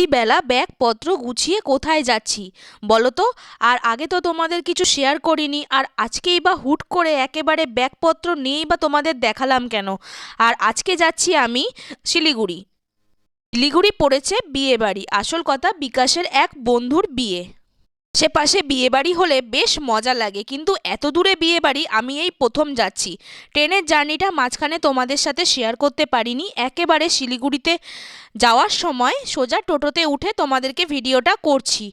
রাত্রিবেলা ব্যাগপত্র গুছিয়ে কোথায় যাচ্ছি? বলো তো আর আগে তো তোমাদের কিছু শেয়ার করিনি, আর আজকেই বা হুট করে একেবারে ব্যাগপত্র নিয়েই বা তোমাদের দেখালাম কেন? আর আজকে যাচ্ছি আমি শিলিগুড়ি। শিলিগুড়ি পড়েছে বিয়ে বাড়ি আসল কথা, বিকাশের এক বন্ধুর বিয়ে। সে পাশে বিয়ে বাড়ি হলে বেশ মজা লাগে, কিন্তু এত দূরে বিয়ে বাড়ি আমি এই প্রথম যাচ্ছি। ট্রেনের জার্নিটা মাঝখানে তোমাদের সাথে শেয়ার করতে পারিনি। একেবারে শিলিগুড়িতে যাওয়ার সময় সোজা টোটোতে উঠে তোমাদেরকে ভিডিওটা করছি।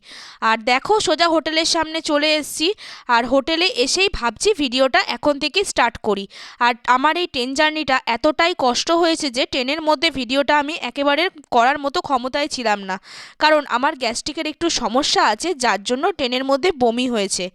আর দেখো, সোজা হোটেলের সামনে চলে এসেছি। আর হোটেলে এসেই ভাবছি ভিডিওটা এখন থেকে স্টার্ট করি। আর আমার এই ট্রেন জার্নিটা এতটাই কষ্ট হয়েছে যে ট্রেনের মধ্যে ভিডিওটা আমি একেবারে করার মতো ক্ষমতায় ছিলাম না। কারণ আমার গ্যাস্ট্রিকের একটু সমস্যা আছে, যার জন্য ট্রেনের মধ্যে বমি হয়েছে।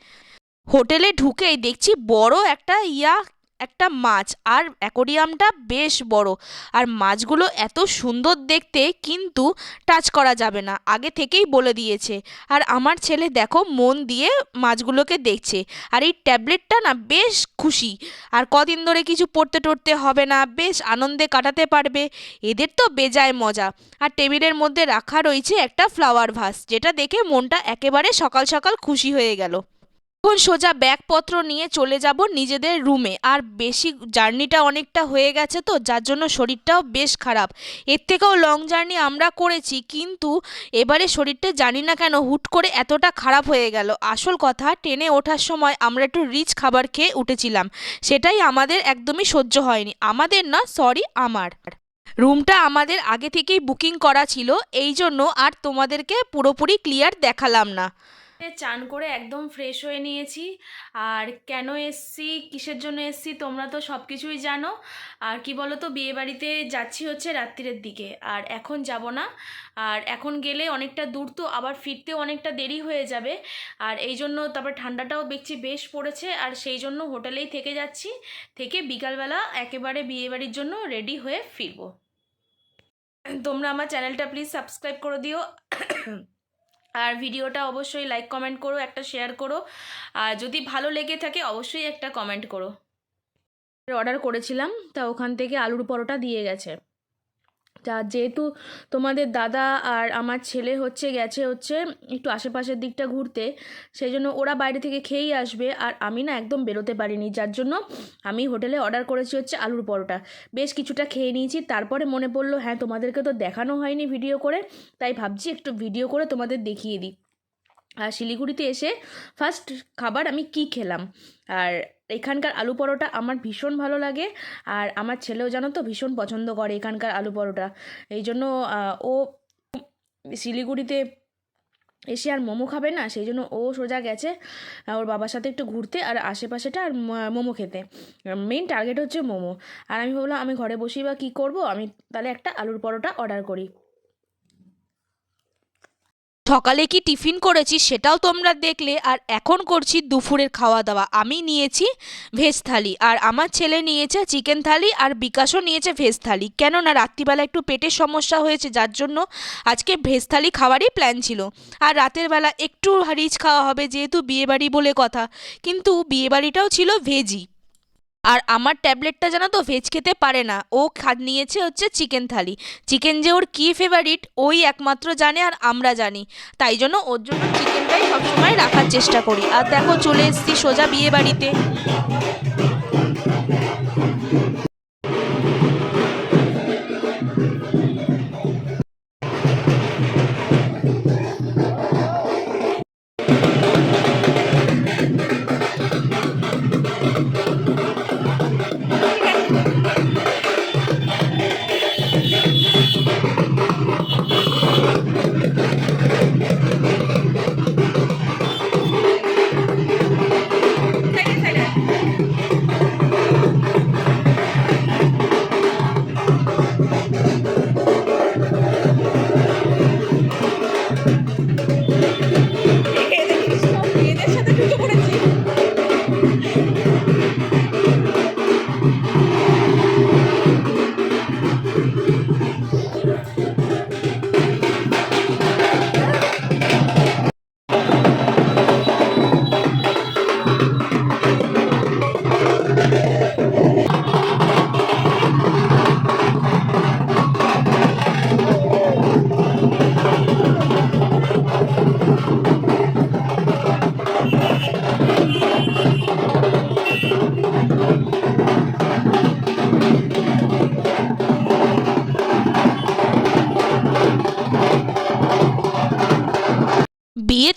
হোটেলে ঢুকেই দেখছি বড় একটা ইয়া একটা মাছ আর অ্যাকোরিয়ামটা বেশ বড়। আর মাছগুলো এত সুন্দর দেখতে কিন্তু টাচ করা যাবে না, আগে থেকেই বলে দিয়েছে। আর আমার ছেলে দেখো মন দিয়ে মাছগুলোকে দেখছে। আর এই ট্যাবলেটটা না বেশ খুশি। আর কদিন ধরে কিছু পড়তে টড়তে হবে না, বেশ আনন্দে কাটাতে পারবে। এদের তো বেজায় মজা। আর টেবিলের মধ্যে রাখা রয়েছে একটা ফ্লাওয়ার ভাস, যেটা দেখে মনটা একেবারে সকাল সকাল খুশি হয়ে গেল। এখন সোজা ব্যাগপত্র নিয়ে চলে যাব নিজেদের রুমে আর বেশি জার্নিটা অনেকটা হয়ে গেছে তো, যার জন্য শরীরটাও বেশ খারাপ। এর থেকেও লং জার্নি আমরা করেছি, কিন্তু এবারে শরীরটা জানি না কেন হুট করে এতটা খারাপ হয়ে গেল। আসল কথা, ট্রেনে ওঠার সময় আমরা একটু রিচ খাবার খেয়ে উঠেছিলাম। সেটাই আমাদের একদমই সহ্য হয়নি। আমাদের না সরি আমার। রুমটা আমাদের আগে থেকেই বুকিং করা ছিল, এই জন্য আর তোমাদেরকে পুরোপুরি ক্লিয়ার দেখালাম না। চান করে একদম ফ্রেশ হয়ে নিয়েছি। আর কেন এসছি, কিসের জন্য এসছি, তোমরা তো সব কিছুই জানো। আর কি বলো তো বিয়েবাড়িতে যাচ্ছি হচ্ছে রাত্রিরের দিকে, আর এখন যাব না। আর এখন গেলে অনেকটা দূর তো, আবার ফিরতেও অনেকটা দেরি হয়ে যাবে। আর এই জন্য তারপর ঠান্ডাটাও দেখছি বেশ পড়েছে, আর সেই জন্য হোটেলেই থেকে যাচ্ছি। থেকে বিকালবেলা একেবারে বিয়েবাড়ির জন্য রেডি হয়ে ফিরবো। তোমরা আমার চ্যানেলটা প্লিজ সাবস্ক্রাইব করে দিও। আর ভিডিওটা অবশ্যই লাইক কমেন্ট করো, একটা শেয়ার করো। আর যদি ভালো লেগে থাকে, অবশ্যই একটা কমেন্ট করো। অর্ডার করেছিলাম, তা ওখান থেকে আলুর পরোটা দিয়ে গেছে। তা যেহেতু তোমাদের দাদা আর আমার ছেলে হচ্ছে গেছে হচ্ছে একটু আশেপাশের দিকটা ঘুরতে, সেই জন্য ওরা বাইরে থেকে খেয়েই আসবে আর আমি না একদম বেরোতে পারিনি। যার জন্য আমি হোটেলে অর্ডার করেছি হচ্ছে আলুর পরোটা। বেশ কিছুটা খেয়ে নিয়েছি, তারপরে মনে পড়ল হ্যাঁ তোমাদেরকে তো দেখানো হয়নি ভিডিও করে, তাই ভাবছি একটু ভিডিও করে তোমাদের দেখিয়ে দিই। আর শিলিগুড়িতে এসে ফার্স্ট খাবার আমি কি খেলাম? আর এখানকার আলু পরোটা আমার ভীষণ ভালো লাগে, আর আমার ছেলেও জানো তো ভীষণ পছন্দ করে এখানকার আলু পরোটা। এই জন্য ও শিলিগুড়িতে এসে আর মোমো খাবে না, সেই জন্য ও সোজা গেছে ওর বাবার সাথে একটু ঘুরতে আর আশেপাশেটা আর মোমো খেতে। মেন টার্গেট হচ্ছে মোমো। আর আমি ভাবলাম, আমি ঘরে বসেই বা কী করব? আমি তাহলে একটা আলুর পরোটা অর্ডার করি। সকালে কি টিফিন করেছি সেটাও তোমরা দেখলে, আর এখন করছি দুপুরের খাওয়া দাওয়া আমি নিয়েছি ভেজ থালি, আর আমার ছেলে নিয়েছে চিকেন থালি, আর বিকাশও নিয়েছে ভেজ থালি। কেননা রাত্রিবেলা একটু পেটের সমস্যা হয়েছে, যার জন্য আজকে ভেজ থালি খাওয়ারই প্ল্যান ছিল। আর রাতের বেলা একটু রিচ খাওয়া হবে, যেহেতু বিয়েবাড়ি বলে কথা। কিন্তু বিয়েবাড়িটাও ছিল ভেজই আর আমার ট্যাবলেটটা জানো তো ভেজ খেতে পারে না। ও খা, নিয়েছে হচ্ছে চিকেন থালি চিকেন যে ওর কী ফেভারিট ওই একমাত্র জানে আর আমরা জানি। তাই জন্য ওর জন্য চিকেনটাই সবসময় রাখার চেষ্টা করি। আর দেখো চলে এসছি সোজা বিয়ে বাড়িতে।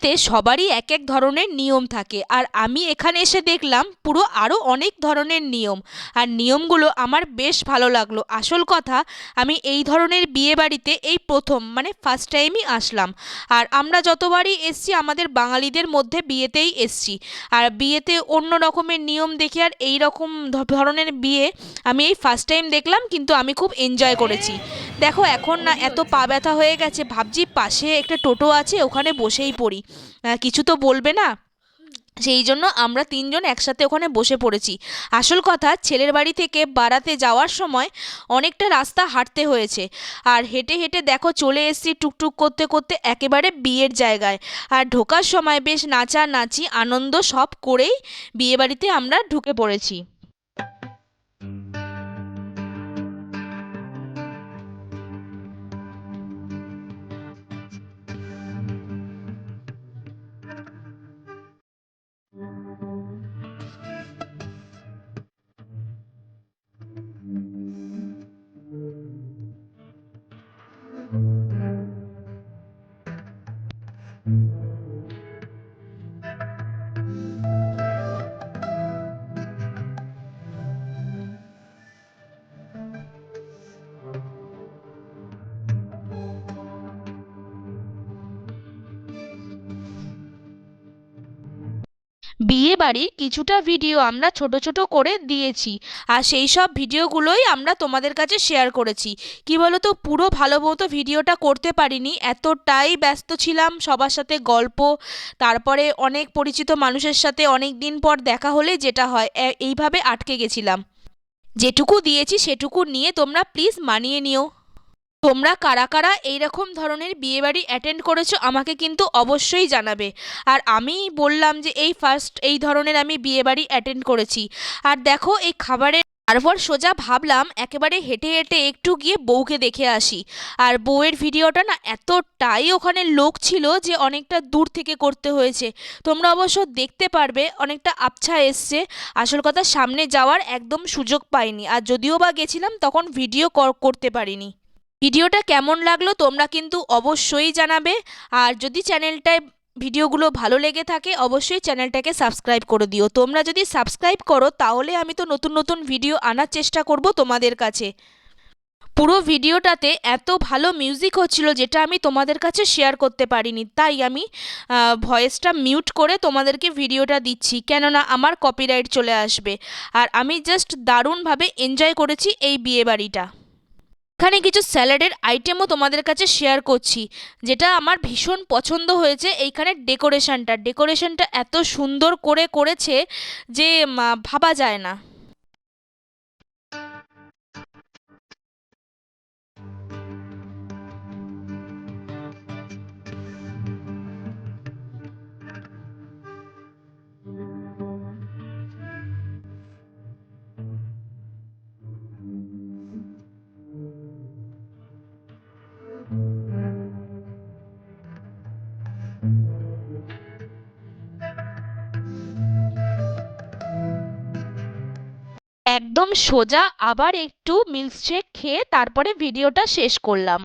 বিয়েতে সবারই এক এক ধরনের নিয়ম থাকে। আর আমি এখানে এসে দেখলাম পুরো আরও অনেক ধরনের নিয়ম। আর নিয়মগুলো আমার বেশ ভালো লাগল। আসল কথা, আমি এই ধরনের বিয়ে বাড়িতে এই প্রথম মানে ফার্স্ট টাইমই আসলাম। আর আমরা যতবারই এসছি, আমাদের বাঙালিদের মধ্যে বিয়েতেই এসছি। আর বিয়েতে অন্য রকমের নিয়ম দেখে আর এই রকম ধরনের বিয়ে আমি এই ফার্স্ট টাইম দেখলাম, কিন্তু আমি খুব এনজয় করেছি। দেখো, এখন না এত পা ব্যথা হয়ে গেছে। ভাবছি পাশে একটা টোটো আছে, ওখানে বসেই পড়ি। কিছু তো বলবে না। সেই জন্য আমরা তিনজন একসাথে ওখানে বসে পড়েছি। আসল কথা, ছেলের বাড়ি থেকে বারাতে যাওয়ার সময় অনেকটা রাস্তা হাঁটতে হয়েছে। আর হেঁটে হেঁটে দেখো, চলে এসেছি টুকটুক করতে করতে একেবারে বিয়ের জায়গায়। আর ঢোকার সময় বেশ নাচা নাচি আনন্দ সব করেই বিয়ে বাড়িতে আমরা ঢুকে পড়েছি। বিয়ে বাড়ির কিছুটা ভিডিও আমরা ছোট ছোট করে দিয়েছি। আর সেই সব ভিডিওগুলোই আমরা তোমাদের কাছে শেয়ার করেছি। কি বলো তো পুরো ভালো মতো ভিডিওটা করতে পারিনি। এতটাই ব্যস্ত ছিলাম সবার সাথে গল্প। তারপরে অনেক পরিচিত মানুষের সাথে অনেক দিন পর দেখা হলে যেটা হয় এইভাবে আটকে গেছিলাম। যেটুকু দিয়েছি সেটুকু নিয়ে তোমরা প্লিজ মানিয়ে নিও। তোমরা কারা কারা এইরকম ধরনের বিয়েবাড়ি অ্যাটেন্ড করেছ আমাকে কিন্তু অবশ্যই জানাবে। আর আমি বললাম যে এই ফার্স্ট এই ধরনের আমি বিয়েবাড়ি অ্যাটেন্ড করেছি। আর দেখো এই খাবারের তারপর সোজা ভাবলাম একেবারে হেঁটে হেঁটে একটু গিয়ে বউকে দেখে আসি। আর বউয়ের ভিডিওটা না এতটাই ওখানে লোক ছিল যে অনেকটা দূর থেকে করতে হয়েছে। তোমরা অবশ্য দেখতে পারবে অনেকটা আবছা এসছে। আসল কথা সামনে যাওয়ার একদম সুযোগ পাইনি। আর যদিও বা গেছিলাম তখন ভিডিও কর- করতে পারিনি। ভিডিওটা কেমন লাগল তোমরা কিন্তু অবশ্যই জানাবে। আর যদি চ্যানেলটায় ভিডিওগুলো ভালো লেগে থাকে, অবশ্যই চ্যানেলটাকে সাবস্ক্রাইব করে দিও। তোমরা যদি সাবস্ক্রাইব করো, তাহলে আমি তো নতুন নতুন ভিডিও আনার চেষ্টা করব তোমাদের কাছে। পুরো ভিডিওটাতে এত ভালো মিউজিক হচ্ছিল যেটা আমি তোমাদের কাছে শেয়ার করতে পারিনি। তাই আমি ভয়েসটা মিউট করে তোমাদেরকে ভিডিওটা দিচ্ছি, কেননা আমার কপিরাইট চলে আসবে। আর আমি জাস্ট দারুণভাবে এনজয় করেছি এই বিয়েবাড়িটা। এখানে কিছু স্যালাডের আইটেমও তোমাদের কাছে শেয়ার করছি। যেটা আমার ভীষণ পছন্দ হয়েছে এইখানে ডেকোরেশনটা ডেকোরেশনটা এত সুন্দর করে করেছে যে ভাবা যায় না। একদম সোজা আবার একটু মিল্কশেক খেয়ে তারপরে ভিডিওটা শেষ করলাম।